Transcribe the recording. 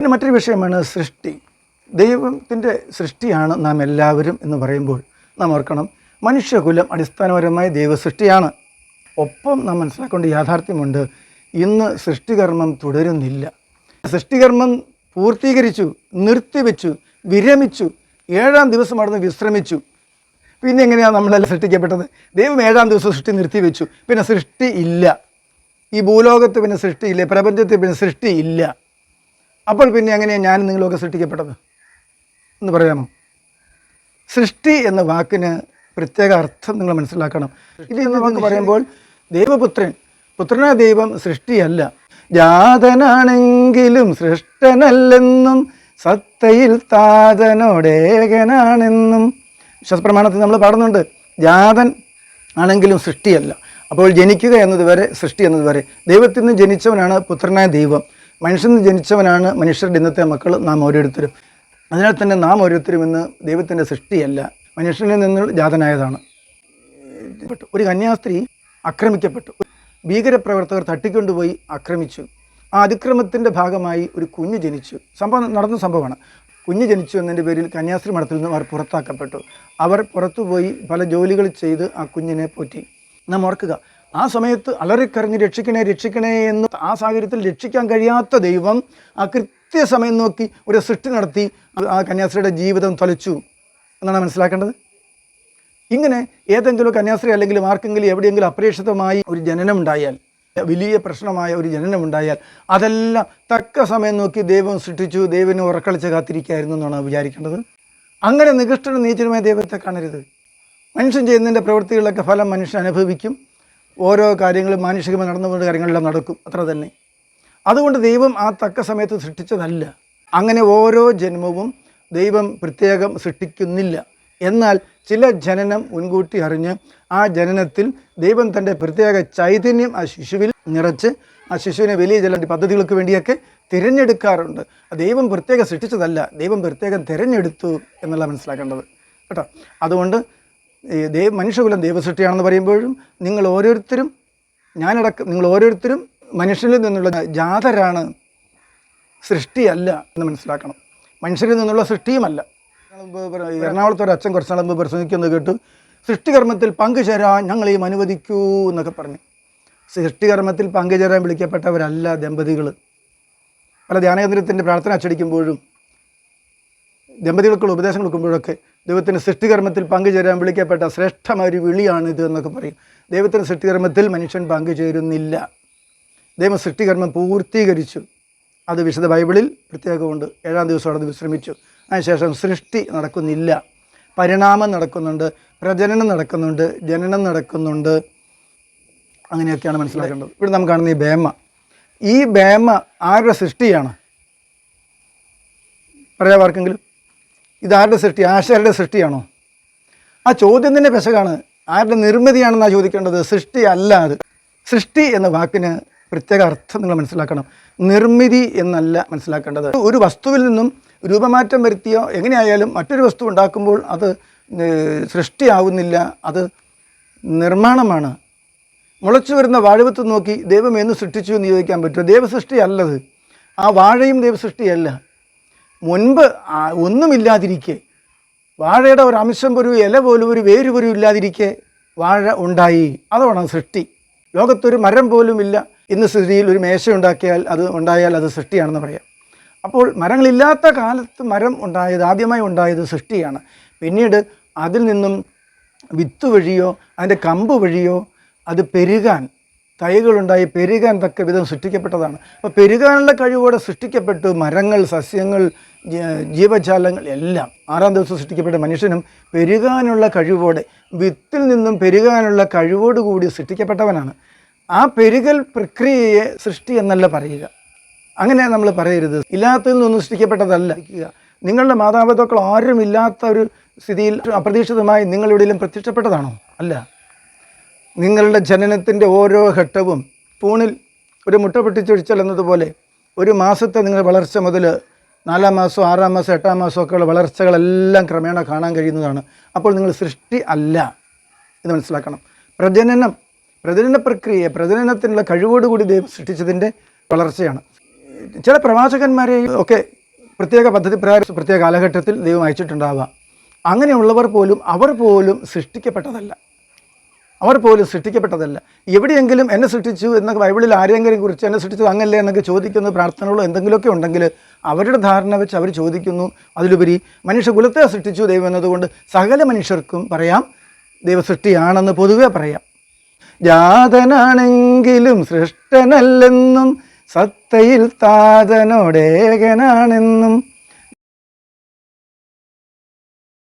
പിന്നെ മറ്റൊരു വിഷയമാണ് സൃഷ്ടി. ദൈവത്തിന്റെ സൃഷ്ടിയാണ് നാം എല്ലാവരും എന്ന് പറയുമ്പോൾ നാം ഓർക്കണം മനുഷ്യകുലം അടിസ്ഥാനപരമായ ദൈവസൃഷ്ടിയാണ്. ഒപ്പം നാം മനസ്സിലാക്കേണ്ട യാഥാർത്ഥ്യമുണ്ട് ഇന്ന് സൃഷ്ടികർമ്മം തുടരുന്നില്ല. സൃഷ്ടികർമ്മം പൂർത്തീകരിച്ചു നിർത്തിവെച്ചു വിരമിച്ചു ഏഴാം ദിവസം അവിടുന്ന് വിശ്രമിച്ചു. പിന്നെ എങ്ങനെയാണ് നമ്മളെല്ലാം സൃഷ്ടിക്കപ്പെട്ടത്? ദൈവം ഏഴാം ദിവസം സൃഷ്ടി നിർത്തിവെച്ചു പിന്നെ സൃഷ്ടി ഇല്ല. ഈ ഭൂലോകത്ത് പിന്നെ സൃഷ്ടിയില്ല പ്രപഞ്ചത്തിൽ പിന്നെ സൃഷ്ടി ഇല്ല. അപ്പോൾ പിന്നെ എങ്ങനെയാണ് ഞാൻ നിങ്ങളൊക്കെ സൃഷ്ടിക്കപ്പെട്ടത്? എന്ന് പറയാമോ? സൃഷ്ടി എന്ന വാക്കിന് പ്രത്യേക അർത്ഥം നിങ്ങൾ മനസ്സിലാക്കണം. ഇത് എന്ന് വാക്ക് പറയുമ്പോൾ ദൈവപുത്രൻ പുത്രനായ ദൈവം സൃഷ്ടിയല്ല. ജാതനാണെങ്കിലും സൃഷ്ടനല്ലെന്നും സത്തയിൽ താതനോടേകനാണെന്നും വിശ്വാസപ്രമാണത്തിൽ നമ്മൾ പാടുന്നുണ്ട്. ജാതൻ ആണെങ്കിലും സൃഷ്ടിയല്ല. അപ്പോൾ ജനിക്കുക എന്നതുവരെ സൃഷ്ടി എന്നതുവരെ ദൈവത്തിൽ നിന്ന് ജനിച്ചവനാണ് പുത്രനായ ദൈവം. മനുഷ്യൻ ജനിച്ചവനാണ് മനുഷ്യരുടെ ഇന്നത്തെ മക്കൾ നാം ഓരോരുത്തരും. അതിനാൽ തന്നെ നാം ഓരോരുത്തരും ഇന്ന് ദൈവത്തിന്റെ സൃഷ്ടിയല്ല മനുഷ്യനിൽ നിന്ന് ജാതനായതാണ്. ഒരു കന്യാസ്ത്രീ ആക്രമിക്കപ്പെട്ടു. ഭീകരപ്രവർത്തകർ തട്ടിക്കൊണ്ടുപോയി ആക്രമിച്ചു. ആ അതിക്രമത്തിന്റെ ഭാഗമായി ഒരു കുഞ്ഞ് ജനിച്ചു. സംഭവം നടന്ന സംഭവമാണ്. കുഞ്ഞ് ജനിച്ചു എന്നതിന്റെ പേരിൽ കന്യാസ്ത്രീ മഠത്തിൽ നിന്ന് അവർ പുറത്താക്കപ്പെട്ടു. അവർ പുറത്തുപോയി പല ജോലികൾ ചെയ്ത് ആ കുഞ്ഞിനെ പോറ്റി. നാം ഓർക്കുക. ആ സമയത്ത് അലറിക്കറിഞ്ഞ് രക്ഷിക്കണേ രക്ഷിക്കണേ എന്ന് ആ സാഹചര്യത്തിൽ രക്ഷിക്കാൻ കഴിയാത്ത ദൈവം ആ കൃത്യസമയം നോക്കി ഒരു സൃഷ്ടി നടത്തി ആ കന്യാസ്ത്രീയുടെ ജീവിതം തൊലച്ചു എന്നാണ് മനസ്സിലാക്കേണ്ടത്. ഇങ്ങനെ ഏതെങ്കിലും കന്യാസ്ത്രീ അല്ലെങ്കിൽ ആർക്കെങ്കിലും എവിടെയെങ്കിലും അപ്രേക്ഷിതമായി ഒരു ജനനം ഉണ്ടായാൽ വലിയ പ്രശ്നമായ ഒരു ജനനം ഉണ്ടായാൽ അതെല്ലാം തക്ക സമയം നോക്കി ദൈവം സൃഷ്ടിച്ചു ദൈവനെ ഉറക്കളിച്ച് കാത്തിരിക്കായിരുന്നു എന്നാണ് വിചാരിക്കേണ്ടത്. അങ്ങനെ നികൃഷ്ടനും നീചനുമായ ദൈവത്തെ കാണരുത്. മനുഷ്യൻ ചെയ്യുന്നതിന്റെ പ്രവൃത്തികളിലൊക്കെ ഫലം മനുഷ്യൻ അനുഭവിക്കും. ഓരോ കാര്യങ്ങളും മാനുഷികമായി നടന്നു പോകുന്ന കാര്യങ്ങളെല്ലാം നടക്കും. അത്ര തന്നെ. അതുകൊണ്ട് ദൈവം ആ തക്ക സമയത്ത് സൃഷ്ടിച്ചതല്ല. അങ്ങനെ ഓരോ ജന്മവും ദൈവം പ്രത്യേകം സൃഷ്ടിക്കുന്നില്ല. എന്നാൽ ചില ജനനം മുൻകൂട്ടി അറിഞ്ഞ് ആ ജനനത്തിൽ ദൈവം തന്റെ പ്രത്യേക ചൈതന്യം ആ ശിശുവിൽ നിറച്ച് ആ ശിശുവിനെ വലിയ ചില പദ്ധതികൾക്ക് വേണ്ടിയൊക്കെ തിരഞ്ഞെടുക്കാറുണ്ട്. ദൈവം പ്രത്യേകം സൃഷ്ടിച്ചതല്ല. ദൈവം പ്രത്യേകം തിരഞ്ഞെടുത്തു എന്നുള്ള മനസ്സിലാക്കേണ്ടത്. കേട്ടോ? അതുകൊണ്ട് ഈ ദൈവ മനുഷ്യകുലം ദൈവസൃഷ്ടിയാണെന്ന് പറയുമ്പോഴും നിങ്ങൾ ഓരോരുത്തരും ഞാനടക്കം നിങ്ങൾ ഓരോരുത്തരും മനുഷ്യരിൽ നിന്നുള്ള ജാതരാണ് സൃഷ്ടിയല്ല എന്ന് മനസ്സിലാക്കണം. മനുഷ്യരിൽ നിന്നുള്ള സൃഷ്ടിയുമല്ല. എറണാകുളത്ത് ഒരു അച്ഛൻ കുറച്ച് മുമ്പ് പ്രസംഗിക്കുന്നത് കേട്ടു സൃഷ്ടികർമ്മത്തിൽ പങ്കുചേരാൻ ഞങ്ങളെയും അനുവദിക്കൂ എന്നൊക്കെ പറഞ്ഞു. സൃഷ്ടികർമ്മത്തിൽ പങ്കുചേരാൻ വിളിക്കപ്പെട്ടവരല്ല ദമ്പതികൾ പല ധ്യാനകേന്ദ്രത്തിന്റെ പ്രാർത്ഥന അച്ചടിക്കുമ്പോഴും ദമ്പതികൾക്കുള്ള ഉപദേശങ്ങൾ കൊടുക്കുമ്പോഴൊക്കെ ദൈവത്തിന് സൃഷ്ടികർമ്മത്തിൽ പങ്കുചേരാൻ വിളിക്കപ്പെട്ട ശ്രേഷ്ഠമായ ഒരു വിളിയാണ് ഇത് എന്നൊക്കെ പറയും. ദൈവത്തിന് സൃഷ്ടികർമ്മത്തിൽ മനുഷ്യൻ പങ്കുചേരുന്നില്ല. ദൈവം സൃഷ്ടികർമ്മം പൂർത്തീകരിച്ചു. അത് വിശുദ്ധ ബൈബിളിൽ പ്രത്യേകമുണ്ട്. ഏഴാം ദിവസം അവിടെ വിശ്രമിച്ചു. അതിനുശേഷം സൃഷ്ടി നടക്കുന്നില്ല. പരിണാമം നടക്കുന്നുണ്ട്. പ്രജനനം നടക്കുന്നുണ്ട്. ജനനം നടക്കുന്നുണ്ട്. അങ്ങനെയൊക്കെയാണ് മനസ്സിലാക്കേണ്ടത്. ഇവിടെ നാം കാണുന്ന ഈ ബേമ. ഈ ബേമ ആരുടെ സൃഷ്ടിയാണ്? പറയാം ആർക്കെങ്കിലും. ഇതാരുടെ സൃഷ്ടി? ആശാരുടെ സൃഷ്ടിയാണോ? ആ ചോദ്യം തന്നെ പെശകാണ്. ആരുടെ നിർമ്മിതിയാണെന്നാണ് ചോദിക്കേണ്ടത്? സൃഷ്ടി അല്ല അത്. സൃഷ്ടി എന്ന വാക്കിന് പ്രത്യേക അർത്ഥം നിങ്ങൾ മനസ്സിലാക്കണം. നിർമ്മിതി എന്നല്ല മനസ്സിലാക്കേണ്ടത്. ഒരു വസ്തുവിൽ നിന്നും രൂപമാറ്റം വരുത്തിയോ എങ്ങനെയായാലും മറ്റൊരു വസ്തു ഉണ്ടാക്കുമ്പോൾ അത് സൃഷ്ടിയാവുന്നില്ല. അത് നിർമ്മാണമാണ്. മുളച്ചു വരുന്ന വാഴവത്ത് നോക്കി ദൈവം എന്ന് സൃഷ്ടിച്ചു എന്ന് ചോദിക്കാൻ പറ്റുമോ? ദൈവസൃഷ്ടി അല്ലത്. ആ വാഴയും ദൈവസൃഷ്ടിയല്ല. മുൻപ് ഒന്നുമില്ലാതിരിക്കെ. വാഴയുടെ ഒരു അംശം ഒരു ഇല പോലും ഒരു വേര് പോലും ഇല്ലാതിരിക്കെ വാഴ ഉണ്ടായി. അതാണ് സൃഷ്ടി. ലോകത്തൊരു മരം പോലും ഇല്ല. ഇന്ന് സ്ഥിതിയിൽ ഒരു മേശ ഉണ്ടാക്കിയാൽ അത് ഉണ്ടായാൽ അത് സൃഷ്ടിയാണെന്ന് പറയാം. അപ്പോൾ മരങ്ങളില്ലാത്ത കാലത്ത് മരം ഉണ്ടായത് ആദ്യമായി ഉണ്ടായത് സൃഷ്ടിയാണ്. പിന്നീട് അതിൽ നിന്നും വിത്ത് വഴിയോ അതിന്റെ കമ്പ് വഴിയോ അത് പെരുകാൻ തൈകളുണ്ടായി പെരുകാൻ തക്ക വിധം സൃഷ്ടിക്കപ്പെട്ടതാണ്. അപ്പോൾ പെരുകാനുള്ള കഴിവോടെ സൃഷ്ടിക്കപ്പെട്ടു മരങ്ങൾ സസ്യങ്ങൾ ജീവജാലങ്ങൾ എല്ലാം. ആറാം ദിവസം സൃഷ്ടിക്കപ്പെട്ട മനുഷ്യനും പെരുകാനുള്ള കഴിവോടെ വിത്തിൽ നിന്നും പെരുകാനുള്ള കഴിവോടുകൂടി സൃഷ്ടിക്കപ്പെട്ടവനാണ്. ആ പെരുകൽ പ്രക്രിയയെ സൃഷ്ടി എന്നല്ല പറയുക. അങ്ങനെ നമ്മൾ പറയരുത്. ഇല്ലാത്തതിൽ നിന്നും സൃഷ്ടിക്കപ്പെട്ടതല്ല. നിങ്ങളുടെ മാതാപിതാക്കൾ ആരും ഇല്ലാത്ത ഒരു സ്ഥിതിയിൽ അപ്രതീക്ഷിതമായി നിങ്ങളെവിടെയും പ്രത്യക്ഷപ്പെട്ടതാണോ? അല്ല. നിങ്ങളുടെ ജനനത്തിന്റെ ഓരോ ഘട്ടവും പൂണിൽ ഒരു മുട്ട പൊട്ടിച്ചൊഴിച്ചാൽ എന്നതുപോലെ ഒരു മാസത്തെ നിങ്ങൾ വളർച്ച മുതൽ നാലാം മാസം ആറാം മാസം എട്ടാം മാസം ഒക്കെയുള്ള വളർച്ചകളെല്ലാം ക്രമേണ കാണാൻ കഴിയുന്നതാണ്. അപ്പോൾ നിങ്ങൾ സൃഷ്ടി അല്ല എന്ന് മനസ്സിലാക്കണം. പ്രജനനം പ്രജനന പ്രക്രിയ പ്രജനനത്തിനുള്ള കഴിവോടുകൂടി ദൈവം സൃഷ്ടിച്ചതിന്റെ വളർച്ചയാണ്. ചില പ്രവാചകന്മാരെ ഒക്കെ പ്രത്യേക പദ്ധതി പ്രകാരം പ്രത്യേക കാലഘട്ടത്തിൽ ദൈവം അയച്ചിട്ടുണ്ടാവാം. അങ്ങനെയുള്ളവർ പോലും അവർ പോലും സൃഷ്ടിക്കപ്പെട്ടതല്ല. അവർ പോലും സൃഷ്ടിക്കപ്പെട്ടതല്ല. എവിടെയെങ്കിലും എന്നെ സൃഷ്ടിച്ചു എന്ന ബൈബിളിൽ ആരെങ്കിലും കുറിച്ച് എന്നെ സൃഷ്ടിച്ചത് അങ്ങല്ലേ എന്നൊക്കെ ചോദിക്കുന്ന പ്രാർത്ഥനകളോ എന്തെങ്കിലുമൊക്കെ ഉണ്ടെങ്കിൽ അവരുടെ ധാരണ വെച്ച് അവർ ചോദിക്കുന്നു. അതിലുപരി മനുഷ്യകുലത്തെ സൃഷ്ടിച്ചു ദൈവം എന്നതുകൊണ്ട് സകല മനുഷ്യർക്കും പറയാം ദൈവസൃഷ്ടിയാണെന്ന് പൊതുവെ പറയാം. ജാതനാണെങ്കിലും സൃഷ്ടനല്ലെന്നും സത്തയിൽ താതനോടേകനാണെന്നും